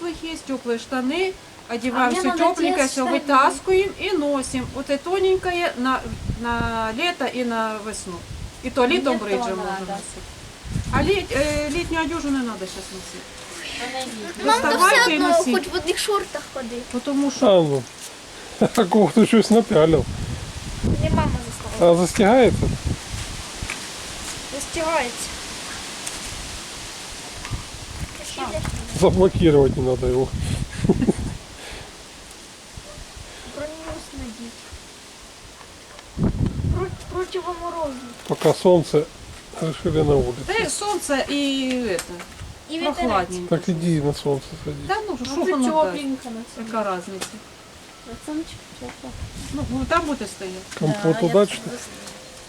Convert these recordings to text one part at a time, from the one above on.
теплых есть, теплые штаны, одеваем А мне все надо тепленькое, те все штаны. вытаскиваем и носим. Вот это тоненькое на, на лето и на весну. И то летом то бриджем надо. можно носить. А лет, э, летнюю одежду не надо сейчас носить. Нам то Доставайте все і одно, носіть. хоч в одних шортах ходи. Потому что А ну. А кого ти щось напялив. Мені мама заставила. А застягається? Застягається. Заблокировать не надо его. Бронюс надіть. Про- Противоморозну. Пока солнце решили на улице. да и солнце и это, І вітерець. прохладненько. Так иди на солнце садись. Да ну, что Це воно так? тепленько на це. Какая разница? Сонечко тепло. Ну, ну, там будет стоять. Компот удачный.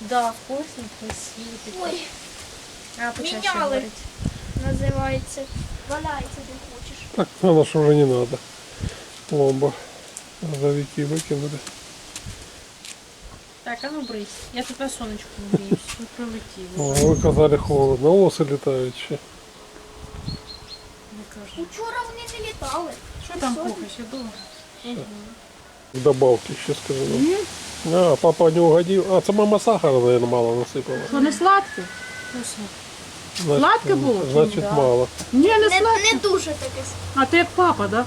Да, вкусный, красивый. Ой, А, почаще Міняли. говорить. називається. Валяється, де хочеш. Так на нас уже не надо. Ломба. Газовики выкинули. Так, а ну брысь. Я тут на сонечку греюсь. Ну, прилетіло. О, вы казали холодно. Осы летают еще. Не кажу. Учора вони не літали. Що там кухня ще довго? Добавки еще скажу. А, папа не угодил. А, это мама сахара, наверное, мало насыпала. Що не сладке? Вкусно. Значит, Сладко было? Значит, Да. мало. Ні, не Не, сладке. не дуже таке. А ти як папа, да?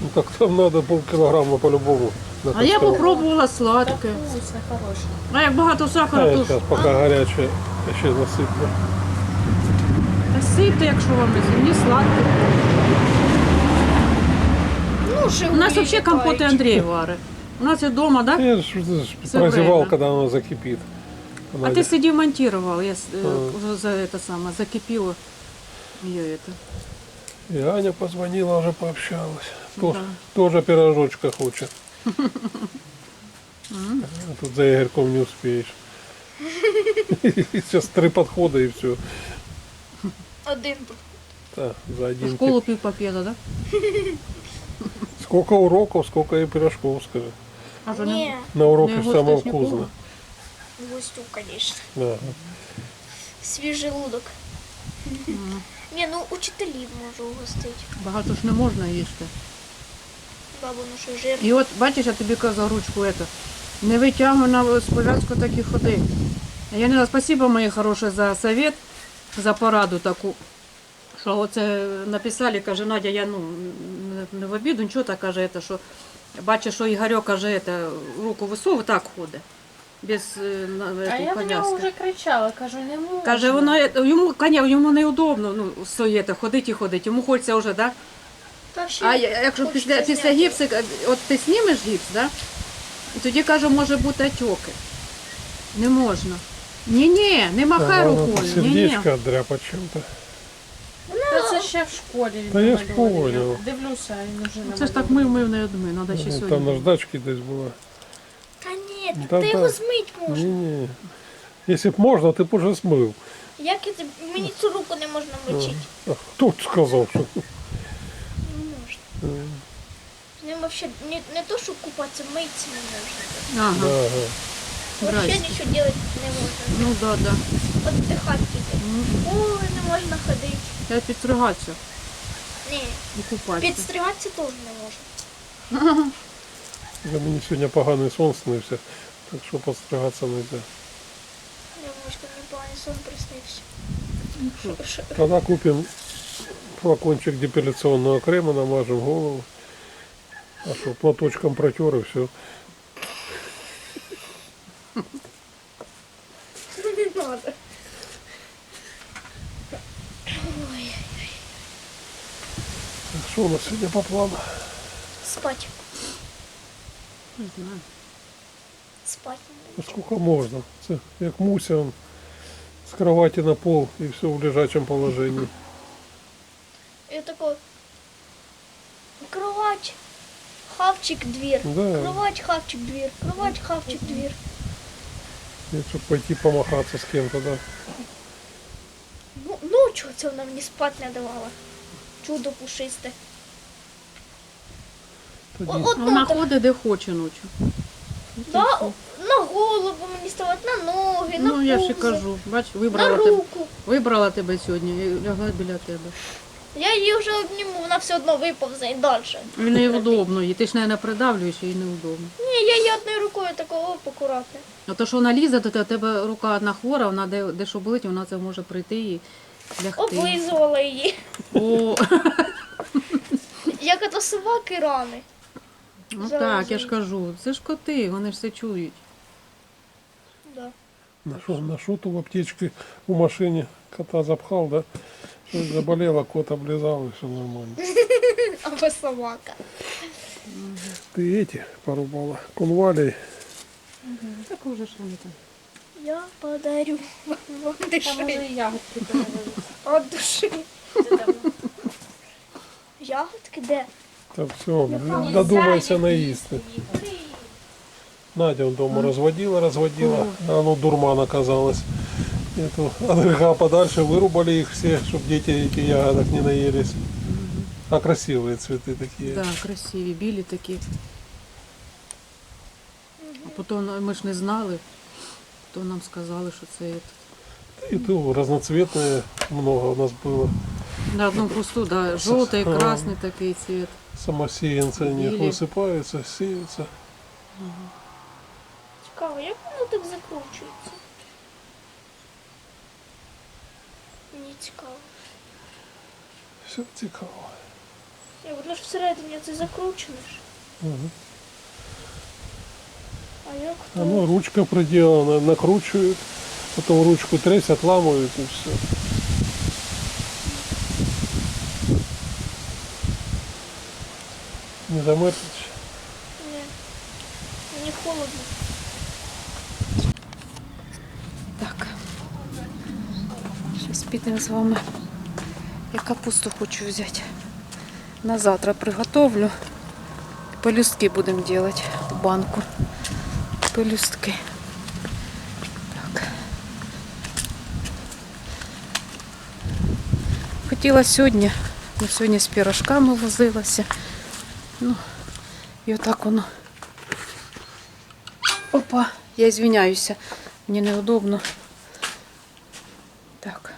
Ну так там надо полкилограмма по-любому. на А я костер. попробувала Да сладке. вкусно, хороший. А як багато А сахара, я то ж сейчас пока горячее еще насыплю. та сипте, якщо вам не сильні сладке. Ну, ще У нас взагалі компоти Андрій варить. У нас і вдома, да? Я ж, ж Всё прозевал, время. А ти сидів монтував, я уже за это саме закипіло. Ее это. И Аня позвонила, уже пообщалась. Тоже, Да. тоже пирожочка хочет. А Тут за Игорьком не успеешь. Сейчас три подхода и все. Один. Да, за В один. школу пів пакета, да? Сколько уроков, сколько и пирожков, скажи. А Ні, не? На уроке Ну, его самое вкусно. Гостю, звісно. Да. Свіжий лудок. Ні, ну учителів можу угостити. Багато ж не можна їсти. Бабу, ну що жир. І от бачиш, я тобі казав ручку эту. Не витягуй на з пов'язку так і ходи. Я не знаю, спасибо, мої хороші, за совет, за пораду таку. Що оце написали, каже, Надя, я ну не- в обіду, нічого так каже, це, що бачиш, що Ігорьок каже, це, руку висовує, так ходить. Без е, на- А этой я на нього пов'язки. вже кричала, кажу, не можна. Каже, воно е, йому, коня, йому неудобно, ну, стоїти, ходити і ходити. Йому хочеться вже, да? Та ще А я- якщо хочеться після, після зняти. гіпсу, от ти знімеш гіпс, да? і тоді каже, може бути отеки. Не можна. Ні-ні, не махай рукою. Ні-ні. Сердечко отдряпать чем-то. Та це ще в школі він Та я ж намалював. поняв. Дивлюся, він вже Це ж так мив, мив не одми, треба ще Ну, сьогодні. Там наждачки десь була. Ні, Та ти да. його змить можна. Не-не. Если б можно, ты б уже смыл. Як я тобі- мені цю руку не можна мочити? А Кто тут сказал, что... Не можна. З ним вообще не, не то, що купатися, митися не можна. Ага, Ага. Вообще Здрасте. нічого робити не можна. ну да, да. Отдихати тільки. Ой, не можна ходити. Я підстригатися Ні, і купатися. підстригатися теж не можна. Я мені сьогодні поганий сон снився, так що подстригатися не йде. Я мені поганий сон приснився. Флакончик депиляционного крема, намажем голову. А что, платочком протер и все. Не надо. Ой, Что у нас сегодня по плану? спать. Не знаю. Спать. Ну, сколько можно? Це як Муся он, с кровати на пол и все в лежачем положении. Я такой, кровать, хавчик, дверь. Да. Кровать, хавчик, дверь. Кровать, хавчик, дверь. Нет, чтобы пойти помахаться с кем-то, да. Ну, ночью це вона мені спать не давала. Чудо пушисте. О, от Вона так. ходить де хоче ночі. Да, на голову мені ставати, на ноги, на Ну, я ж і пузо, кажу, бач, на вибрала тебе, руку. вибрала тебе сьогодні і лягла біля тебе. Я її вже обніму, вона все одно виповзе і далі. І неудобно їй. Ти ж не придавлюєш, їй неудобно. Ні, я її одною рукою такого акуратно. А то, що вона лізе, то те- у тебе рука одна хвора, вона де, де що болить, вона це може прийти і лягти. Облизувала її. О, Як ото собаки рани. Ну Зараз так, я ж кажу, це ж коти, вони ж все чують. Да. На что, на что в аптечке у машине кота запхал, да? Что заболела, кот облизал, и все нормально. Або собака. Ты эти порубала, конвалей. Так уже ж вони там. Я подарю вам Там душі. і ягодки. От душі. Ягодки де? Так все, додумайся наїсти. Надя он дома разводила, разводила, а оно дурман оказалось. Эту от подальше вырубали их все, чтобы дети эти ягодок не наелись. А красивые цветы такие. Да, красиві, білі такі. А потім ми ж не знали, то нам сказали, що це И то разноцветные много у нас было. на одному кусту, да, жовтий, Ага. красний такий цвіт. Самосеянцы они Или- высыпаются, сеются. Цікаво, як воно так закручується? Мені цікаво. Все цікаво. Я воно ж всередині це закручено ж. Мгм. А як то? Оно ручка проделана, накручивают, потом ручку тресь, отламывают и все. Не замерзнешь? Ні. Мені холодно. Так. Зараз підемо з вами. Я капусту хочу взяти. На завтра приготовлю. Пелюстки будемо робити в банку. Пелюстки. Так. Хотіла сьогодні, ну сьогодні з пірожками возилася. Ну, і отак воно. Опа, я звиняюся. Мені неудобно. Так.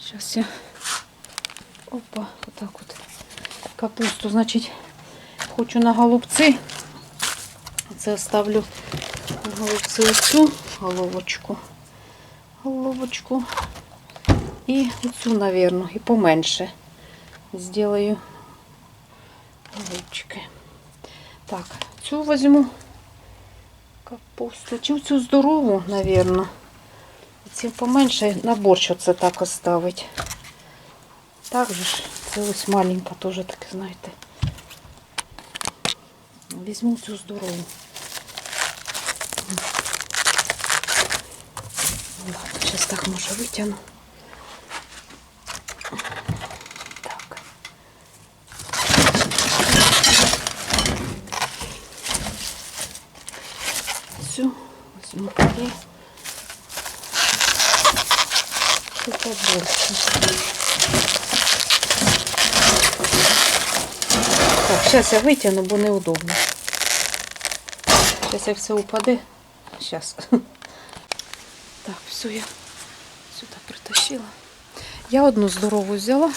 Сейчас я. Опа, отак от. Капусту, значить, хочу на голубці. Це ставлю на голубці оцю головочку. Головочку. І оцю, напевно, і поменше. Сделаю голубчики. Так, цю візьму капусту. Чи цю здорову, напевно. Ці поменше на борщ оце так оставить. Так же ж, це ось маленька теж таке, знаєте. Візьму цю здорову. Ладно, зараз так може витягну. Сейчас я витягну, бо неудобно. Сейчас як все упаде. Сейчас. Так, все, я сюди притащила. Я одну здорову взяла.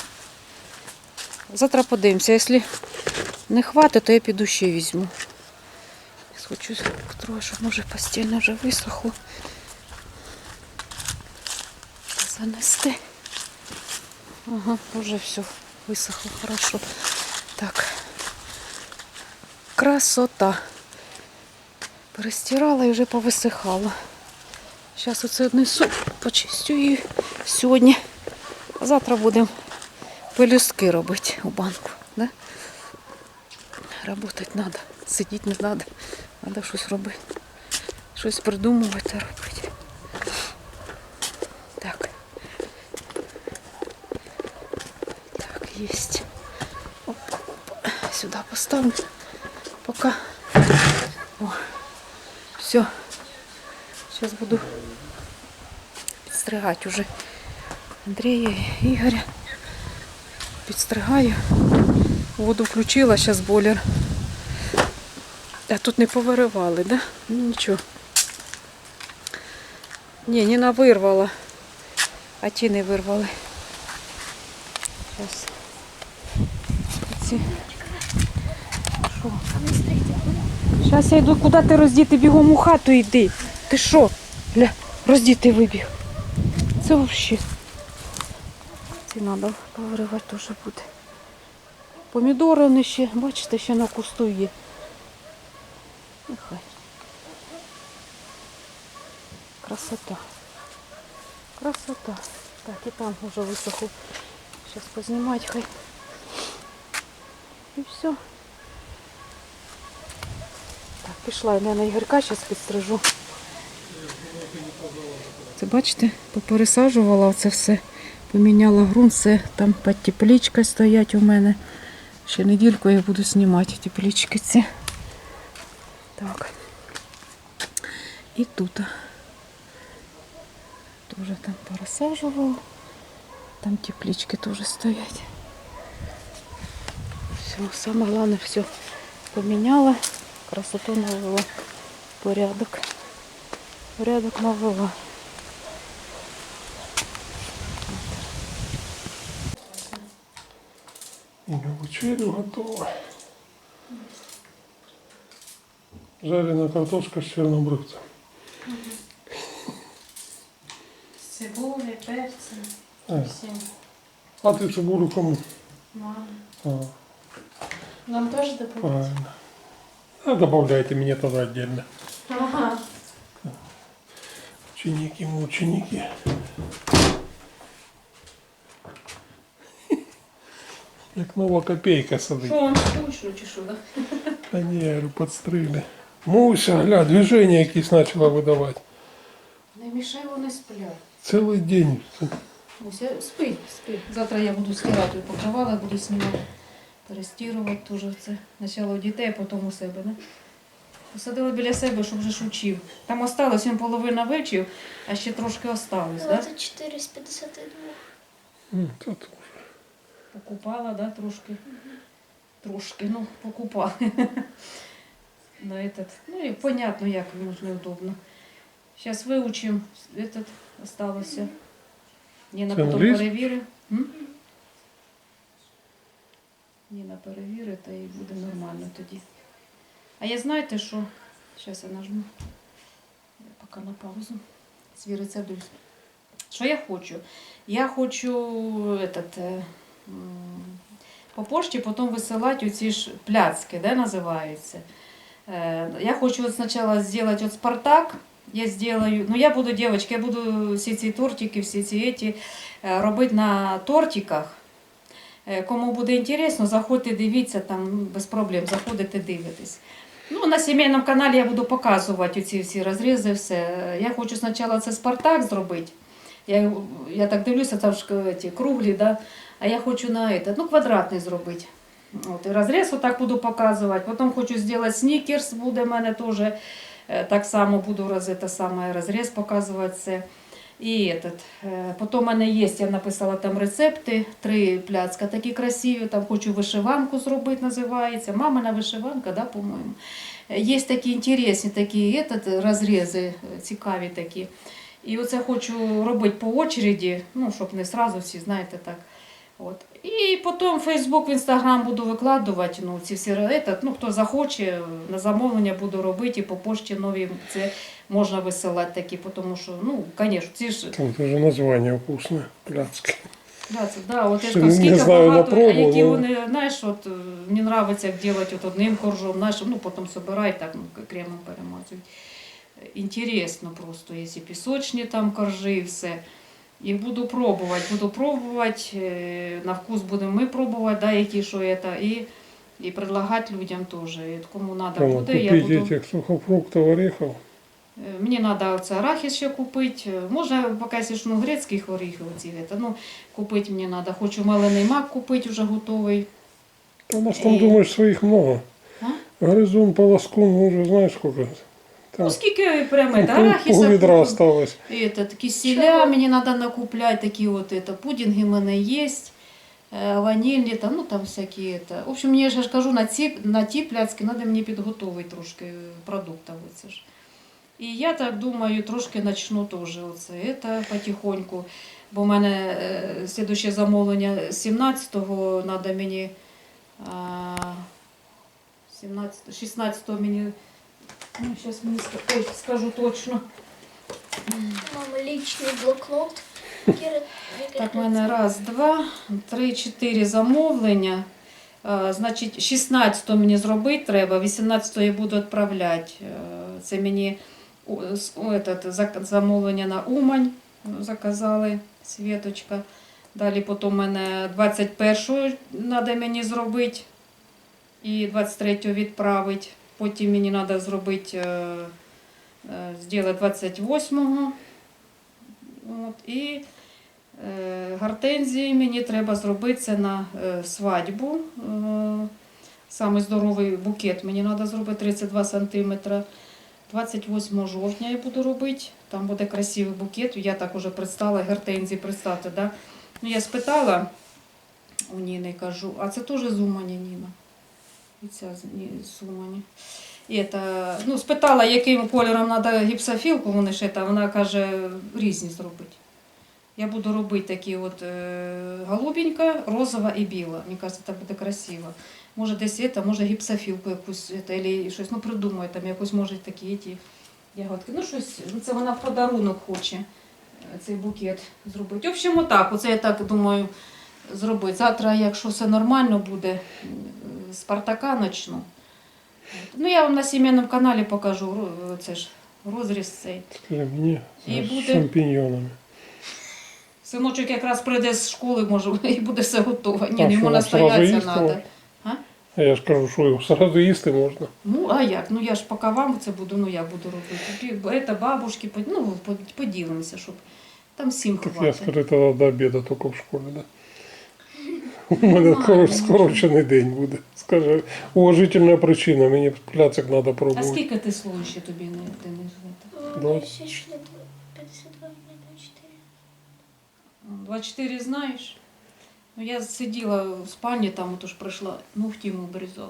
Завтра подивимося. Якщо не хватить, то я піду ще візьму. Хочу щоб може постільно вже висохло. занести. Ага, уже все высохло хорошо. Так. Красота. Перестирала і вже повисихала. Зараз оце однесу, почистю її сьогодні. А завтра будемо пелюстки робити у банку. Да? Работать треба. Сидіти не треба. Треба щось робити. Щось придумувати, робити. Так. Так, оп. Сюда поставлю. Пока. О, все. Сейчас буду підстригати уже Андрія і Ігоря. Підстригаю. Воду включила, зараз бойлер. А тут не повиривали, да? Ну нічого. Ні, Ніна вирвала, а ті не вирвали. Ці. Що? Зараз я йду, куди ти роздіти бігом у хату йди. Ти що? Ля, роздіти вибіг. Це взагалі. Ці треба повиривати теж буде. Помідори вони ще, бачите, ще на кусту є. Нехай. Красота. Красота. Так, і там вже висохло. Зараз познімати хай. І все. Так, пішла я на Ігорка, зараз підстрижу. Це бачите, попересаджувала це все. Поміняла ґрунт, все там під теплічкою стоять у мене. Ще недільку я буду знімати теплічки ці. Так. І тут. Теж там пересаджувала. Там теплички теж стоять. Все, саме головне все поміняла. Красоту навела. Порядок. Порядок навела. І на вечерю готова. Жарена картошка з чорнобривцем. З цибулею, перцем, А, всім. а ти цибулю кому? Мам. А, Нам теж допомогти? правильно. А добавляйте мне тоже отдельно. Ага. Ученики, ученики. Як нова копейка сидить. Що вам скучно чи що, да? Та ні, я говорю, подстригли. Муся, гля, движення якісь почала видавати. Не мішай, вони сплять. Цілий день. Муся, спи, спи. Завтра я буду стирати покривала, буду знімати, перестірувати теж це. Спочатку у дітей, а потім у себе, не? Посадила біля себе, щоб вже ж учив. Там осталось, він половина вивчив, а ще трошки осталось, так? Да? 24 з 52. М, та тут. Покупала, да, трошки. Трошки, ну, покупала. На этот. Ну и понятно, як йому ж неудобно. Сейчас выучим. Этот осталося. Ніна Це потім англійський? Ніна перевірить, і буде нормально тоді. А я знаєте, що? Зараз я нажму. Поки на паузу. Свій рецепт. Що я хочу? Я хочу этот, е, по пошті потім висилати оці ж пляцки, де називаються. Е, Я хочу спочатку зробити от Спартак. Я сделаю, ну я буду, девочки, я буду всі ці тортики, всі ці еті е, робити на тортиках. Е, Кому буде інтересно, заходьте, дивіться, там без проблем, заходите, дивитесь. Ну, на сімейному каналі я буду показувати ці всі розрізи, все. Я хочу спочатку це Спартак зробити. Я, я так дивлюся, там ж ті круглі, да? а я хочу на этот, ну, квадратний зробити. От, і розріз отак буду показувати. Потім хочу зробити снікерс, буде в мене теж. е, Так само буду роз, це саме розріз показувати це. І этот, потім в мене є, я написала там рецепти, три пляцка такі красиві, там хочу вишиванку зробити, називається. Мамина вишиванка, да, по-моєму. Є такі інтересні такі этот, розрізи, е, цікаві такі. І оце хочу робити по очереді, ну, щоб не сразу всі, знаєте, так. От. І потім Фейсбук, в Інстаграм буду викладувати, ну, ці всі, этот, ну, хто захоче, на замовлення буду робити, і по пошті нові це можна висилати такі, тому що, ну, звісно, ці ж Там тоже название вкусное. Пляцки. Да, це, да, от я ж кажу, скільки знаю, багато, а які але- вони, знаєш, от мені подобається, як робити от одним коржом, знаєш, ну потім собирай, так, ну, кремом перемазують. Інтересно просто, якщо пісочні там коржі і все. І буду пробувати, буду пробувати, е, на вкус будемо ми пробувати, да, які що це, і, і предлагати людям теж. І от Кому треба Там буде, я купить буду... этих сухофруктов, орехов. Е, Мені треба оце арахіс ще купити. Е, Можна поки якщо ж, ну, грецьких оріхів оці, це, ну, купити мені треба. Хочу малений мак купити вже готовий. Та У нас там, Э. думаешь, своих много. А? Грызун, полоскун, ну уже знаешь сколько. Там Ну, скільки прямо це, пол арахіса, ведра куп- осталось. этот, киселя мені треба накупляти, такі от, это, пудинги в мене є. е, Ванільні, там, ну там всякі. Это. В общем, я ж кажу, на ці, на ті пляцки треба мені підготовити трошки продуктів. Оце ж. І я так думаю, трошки почну теж оце, это, потихоньку. бо в мене е, слідуще замовлення 17-го треба мені. А, 17, 16-го мені. Ну, ска- ой, скажу точно. Мама лічний блокнот. Так, в мене раз, два, три, чотири замовлення. Е, Значить, 16 мені зробити треба, 18 я буду відправляти. Е, Це мені этот, замовлення на Умань заказали, Світочка. Далі потім мене 21 треба мені зробити і 23 відправити. Потім мені треба зробити, е, е, зробити 28-го. От, і Е, Гортензії мені треба зробити це на свадьбу. Е, Самий здоровий букет мені треба зробити 32 см. 28 жовтня я буду робити. Там буде красивий букет. Я так уже представила, гортензії представте. Да? Ну, я спитала у Ніни, кажу, а це теж з Умані, Ніна. І ця. І это, ну, спитала, яким кольором треба гіпсофілку, вони там, вона каже, різні зробити. Я буду робити такі от е, голубенька, розова і біла. Мені кажется, це буде красиво. Може десь це, може гіпсофілку якусь, или щось, ну придумаю там якусь, може такі ті ягодки. Ну щось, ну, це вона в подарунок хоче е, цей букет зробити. В общем, отак, оце я так думаю зробити. Завтра, якщо все нормально буде, Спартака начну. Ну я вам на сімейному каналі покажу це ж розріз цей. Мне И с буде- шампиньонами. Синочок якраз прийде з школи, може, і буде все готово. Ні, А що, йому вам сразу їсти треба. можна? А я ж кажу, що його сразу їсти можна. Ну, а як? Ну я ж поки вам це буду, ну як буду робити. Це бабушки, по- ну, по- поділимося, щоб там всім Так я хватить. скажу, тогда до обіду тільки в школі, да? У мене скоро скорочений день буде. Скаже, уважительна причина, мені пляцик треба пробувати. А скільки ти слов ще тобі не, ти не звати? 52, 52, 24. 24 знаєш? Ну, я сиділа в спальні, там отож прийшла, ногті йому обрізала.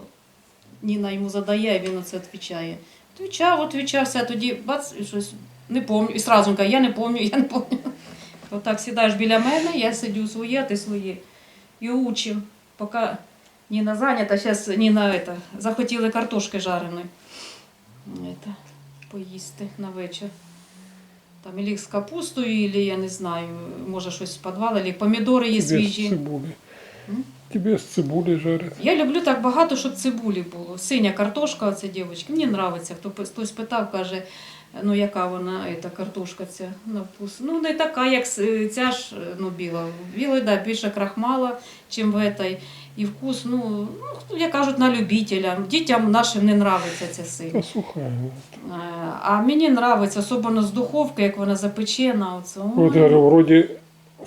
Ніна йому задає, а він оце відповідає. Відповідав, відповідав, все, тоді бац, і щось не пам'ятаю. І сразу він каже, я не пам'ятаю, я не пам'ятаю. Отак сідаєш біля мене, я сидю своє, а ти своє. І учим, поки Ніна зайнята, зараз Ніна это, захотіли картошки жареної. Это, поїсти на вечір. Там ілі з капустою, ілі, я не знаю, може щось з підвалу, ілі помідори є свіжі. Тебе з цибулі жарять. Я люблю так багато, щоб цибулі було. Синя картошка, оця дівчинка. Мені подобається. Хто хтось питав, каже, ну яка вона, ця картошка ця на вкус. Ну, не така, як ця ж ну, біла. Біла, да, більше крахмала, чим в этой. І вкус, ну, ну, як кажуть, на любителя. Дітям нашим не подобається ця синя. Е, А мені подобається, особливо з духовки, як вона запечена. Оце. Ой. я говорю, вроде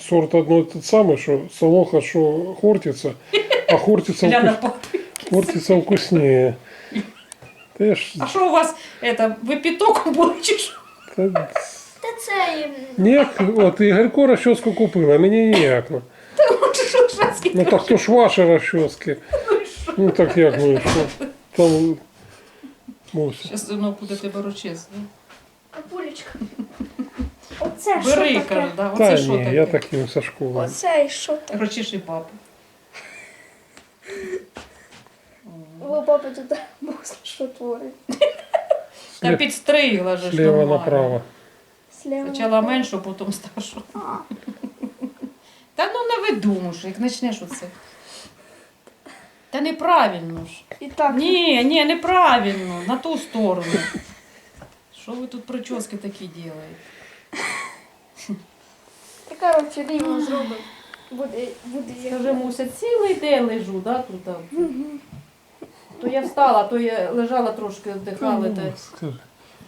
сорт одно тот самый, что солоха, что хортица, а хортица, Гляна, вкус... по- хортица вкуснее. Ж... А що у вас, это, ви піток були чи що? Та... Та це Ніяк, от Ігорько розчоску купила, а мені ніяк. Ну, Що ж вас ну так то ж ваші розчоски. Ну так як, ну і що? Там... Зараз воно буде тебе ручець. папулечка. Оце Бери, що кажу, таке? да. Та що ні, таке? я таким со школи. Оце і що таке? Ручиши папу. Ви папа тут що творить? Та підстригла же ж Слева нормально. направо. Слева. Спочатку меншу, потім старшу. Та ну не видумуєш, як почнеш оце. Та неправильно ж. І так. Ні, ні, неправильно, на ту сторону. Що ви тут прически такі робите? Та коротше, рівно зробимо. Буде, буде як- Скажи, Муся, цілий день лежу, да, тут? а? То я встала, то я лежала трошки, віддихала. Та...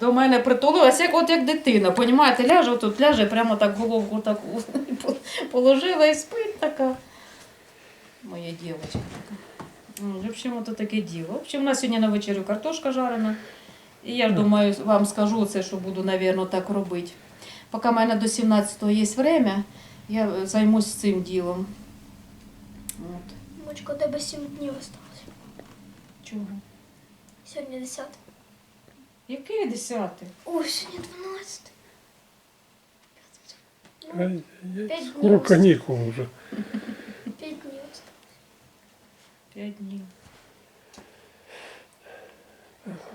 До мене притулилась, як от як дитина. Понімаєте, ляже тут, ляже, прямо так головку так положила і спить така. Моя дівчинка така. Ну, В общем, от таке діло. В общем, у нас сьогодні на вечерю картошка жарена. І я ж думаю, вам скажу це, що буду, мабуть, так робити. Поки в мене до 17-го є время, я е, займусь цим ділом. От. Мочка, у тебе 7 днів осталось. Чого? Сьогодні 10. Який десятий? О, сьогодні 12. Ну, Пять Скоро дней. каникулы уже. п'ять днів. П'ять днів.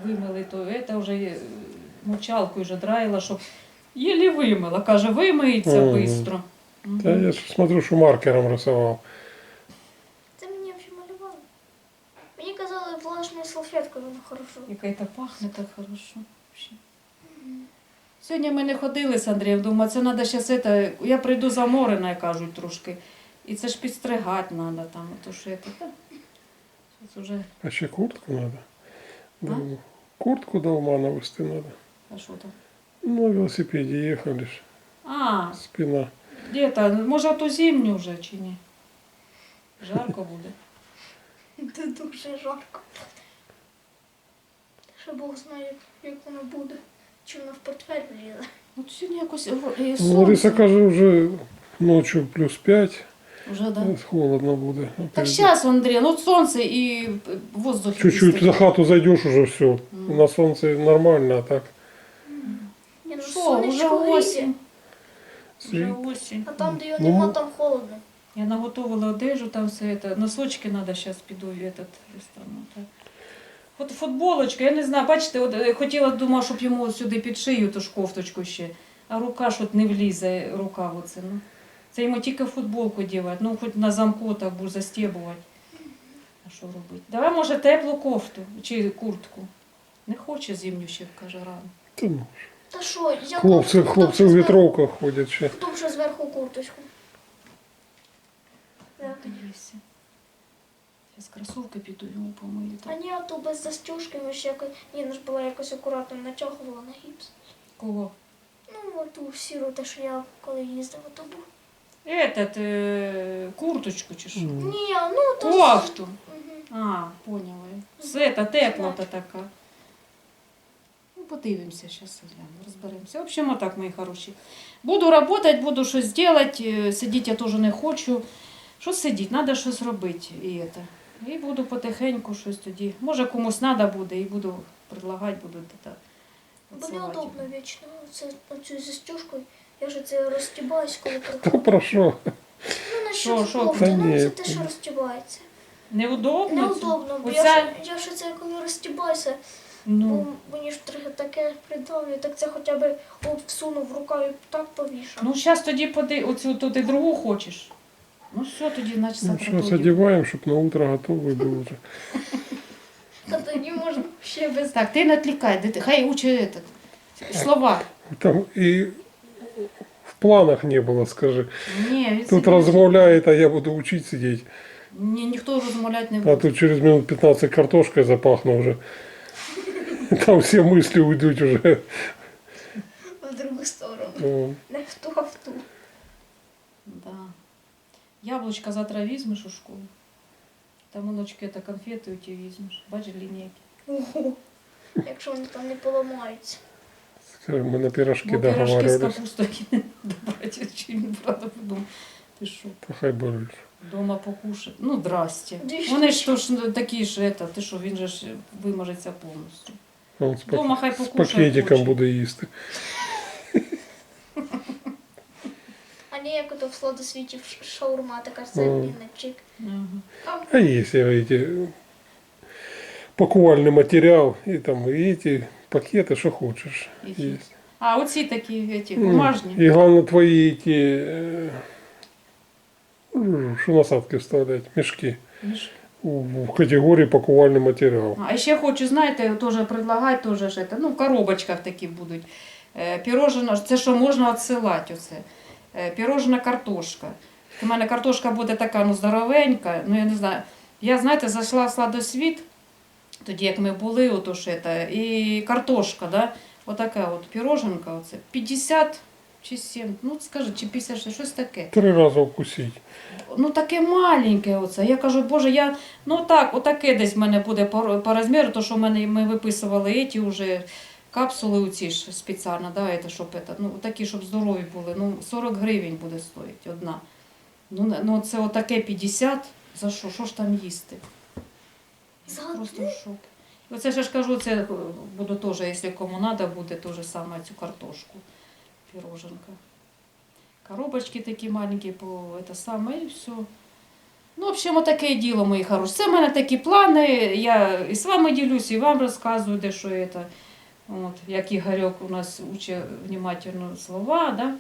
Вимили то це вже е, мочалкою вже драїла, щоб єлі вимила. Каже, вимиється Мгм. швидко. Да, я ж смотрю, что маркером рисовал. Це мені взагалі малювали. Мені казали, влажною салфеткою воно хорошо. Яка то пахне так хорошо. Сьогодні ми не ходили з Андрієм, думаю, це треба зараз це, я прийду заморена, кажуть трошки. І це ж підстригати треба там, то що я та, уже, А еще куртку надо. А? Да, Куртку до ума навести надо. а що там? Ну, на велосипеде ехали ж. А, Спина. де то може ту зимню вже чи ні? Жарко буде. Це дуже жарко. Ще Бог знає, як, воно буде. Чи воно в портфель влізе. От сьогодні якось і Ну, Лариса каже, уже ночью плюс 5. Вже, да. Холодно буде. Так зараз, Андрій, ну сонце і воздух. Чуть-чуть за хату зайдешь уже все. Мгм. На солнце нормально, а так. Ні, ну Що, вже осінь. Вже Світ. осінь. А там, де його Ну, нема, там холодно. Я наготовила одежу, там все это. Носочки надо сейчас піду в этот достану. Так. От футболочка, я не знаю, бачите, от, е, хотіла, думала, щоб йому от сюди під шию ту ж кофточку ще. А рука ж от не влізе, рука оце. Ну. Це йому тільки футболку дівати, ну хоч на замку так будеш застібувати. А що робити? Давай, може, теплу кофту чи куртку. Не хоче зимню ще, каже, рано. Та ну, що, я хлопці, хто хлопці в вітровках ходять ще. Хто вже зверху курточку? Так. Дивися. Зараз кросовки піду йому помию. А ні, а то без застіжки ми ще якось. Ні, ну ж була якось акуратно натягувала на гіпс. Кого? Ну, оту сіру, те, що я коли їздила, то був. Этот, е, курточку чи що? Ні, ну то. Кофту. Мгм. А, поняла. Все, та тепла та така. Ну, подивимося, зараз розберемося. В общем, отак, мої хороші. Буду працювати, буду щось робити, сидіти я теж не хочу. Що сидіти, треба щось робити. І, это. І буду потихеньку щось тоді. Може комусь треба буде і буду предлагати, буду так. Бо неудобно вічно. Це оцю застіжкою. Я ж це розтібаюсь, коли Та приходжу. про що? Ну, на Що, що що? кофти, ну це те, що розтібається. Неудобно? Неудобно, бо Оця- я ж, я ж це коли розтібаюся, Ну, бо мені ж трохи таке придавлює, так це хоча б оп, всунув рукою і так повішав. ну зараз тоді поди, оцю то ти другу хочеш. Ну все, тоді, значить, Ну, завтра сейчас тоді. одеваем, чтобы на утро готовый был уже. А тоді можна ще без. Так, ти не відлікай, дити- хай учи этот, слова. Там и в планах не было, скажи. Ні, він Тут сидить. размовляет, а я буду учить сидеть. Ні, ніхто розмовляти не А буде. тут через минут 15 картошкой запахну уже. Там все мысли уйдут уже. в другу сторону. Ну, Не в ту, а в ту. Яблучка завтра візьмеш у школу. Там оночки та конфети у ті візьмеш. Бачиш лінійки. Ого. Якщо вони там не поламаються. Скажем, мы на пирожки Бо пирожки з капустою добрати, чи не правда подумав. Ти що, Та Хай борюсь. дома покушати? Ну, здрасте. Дві Вони ж то ж ну, такі ж, это, ти що, він же ж вимажеться повністю. Он пак- Дома хай с покушає. пакетиком хоче. буду їсти. А не як ото в сладосвіті ш- шаурма, така це Мгм. блін, чик. Ага. Там А есть эти пакувальный материал, и там и эти пакеты, что хочешь. Які? Есть. А, оці такі, эти, Ну, бумажні. И главное твои эти, э, ну, что насадки вставлять, мешки. Між- В в категории пакувальный материал. А ще хочу, знаєте, теж предлагати, теж ж это, ну, в коробочках такі будуть. Е, Пірожена, це що можна відсилати оце. Е, Пірожена картошка. У мене картошка буде така, ну, здоровенька, ну я не знаю. Я, знаєте, зайшла в сладосвіт, тоді як ми були, ото ж это, і картошка, да? Отака от піроженка, оце, 50 чи 7, ну скажи, чи 56, щось таке. Три раза укусить. Ну таке маленьке оце. Я кажу, боже, я ну так, отаке десь в мене буде по, по розміру, то що в мене ми виписували ці вже капсули у ці ж спеціально, да, это, щоб это, ну такі, щоб здорові були. Ну 40 гривень буде стоїть одна. Ну, не- ну це отаке 50. За що? Що ж там їсти? За Я Просто в шок. І Оце ж я ж кажу, це е, буду теж, якщо кому треба, буде теж саме цю картошку. Піроженка. коробочки такі маленькі по это саме і все. Ну, в общем, отаке діло, мої хороші. Це в мене такі плани. Я і з вами ділюсь, і вам розказую, де що це. От, як Ігорьок у нас учить внимательно слова, да?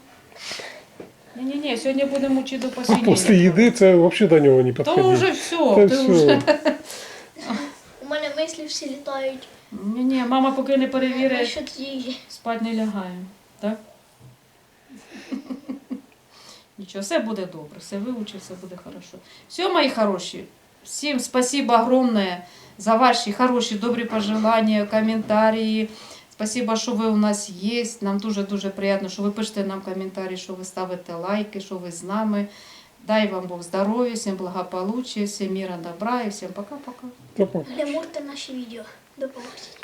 Ні-ні-ні, сьогодні будемо вчити до А посінення. после еды це вообще до него не То вже все, Та ти все. вже. У мене мислі всі літають. Ні-ні, мама поки не перевірить. Насчет. Спать не лягаємо, так? Нічого, все буде добре, все вивчив, все буде хорошо. Все, мої хороші, всім спасибо огромне за ваші хороші, добрі пожелання, коментарі. Спасибо, що ви у нас є. Нам дуже-дуже приємно, що ви пишете нам коментарі, що ви ставите лайки, що ви з нами. Дай вам Бог здоров'я, всім благополуччя, всім міра, добра і всім пока-пока. Пока. Наші відео. До побачення.